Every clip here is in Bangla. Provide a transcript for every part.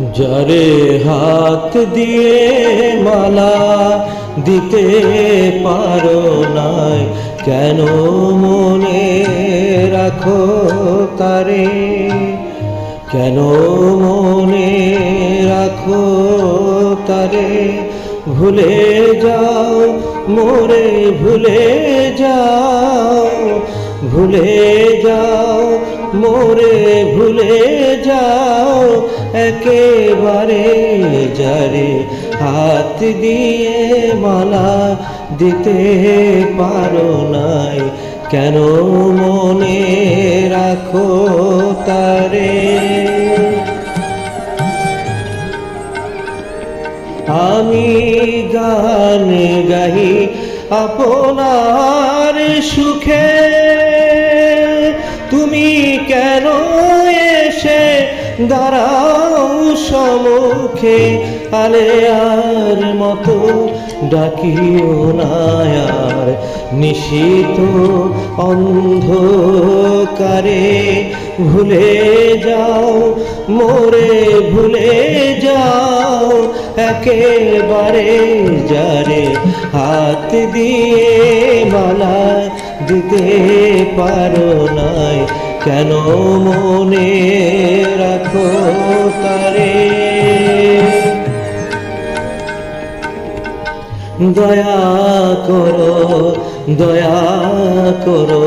যারে হাত দিয়ে মালা দিতে পারো নাই। কেন মনে রাখো তারে? কেন মনে রাখো তারে? ভুলে যাও, মোরে ভুলে যাও। ভুলে যাও, মোরে ভুলে যাও। একেবারে যারে হাত দিয়ে মালা দিতে পারো নাই। কেন মনে রাখো তারে? আমি গান গাই আপনার সুখে। তুমি কেন এসে দাঁড়াও? সম্মুখে আলে আর মতো ডাকিও না আর। নিশিত অন্ধকারে ভুলে যাও, মোরে ভুলে যাও। একেবারে যারে হাত দিয়ে মালা দিতে পারো নাই, কেন মনে রাখো দয়া করো দয়া করো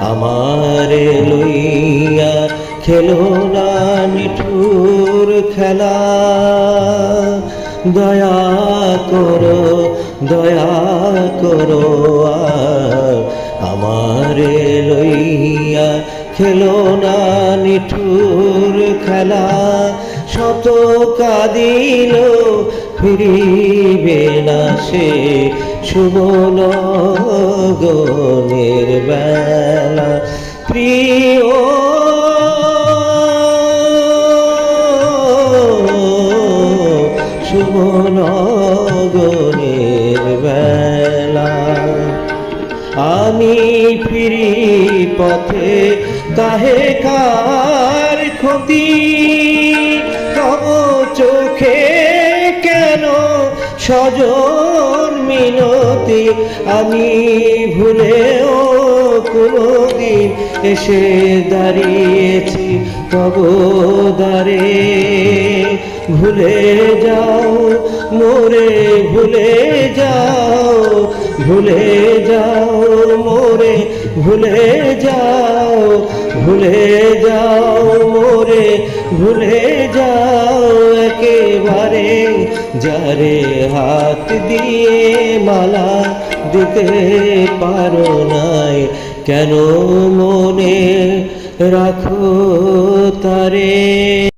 আমারে লইয়া খেলো না নিঠুর খেলা। দয়া করো দয়া করো আর শত কাদিল, ফিরিবে না সে সুবল গনের বেলা। প্রিয় সুবল গনের বেলা। আমি ফিরি পথে তাহে কার ক্ষতি? সজন মিনতি আমি ভুলেও কোনদিন এসে দাঁড়িয়েছি, তব দ্বারে ভুলে যাও, মোরে ভুলে যাও ভুলে যাও, মোরে ভুলে যাও ভুলে যাও, মোরে ভুলে যাও, একেবারে যারে হাত দিয়ে মালা দিতে পারো নাই কেন মনে রাখো তারে?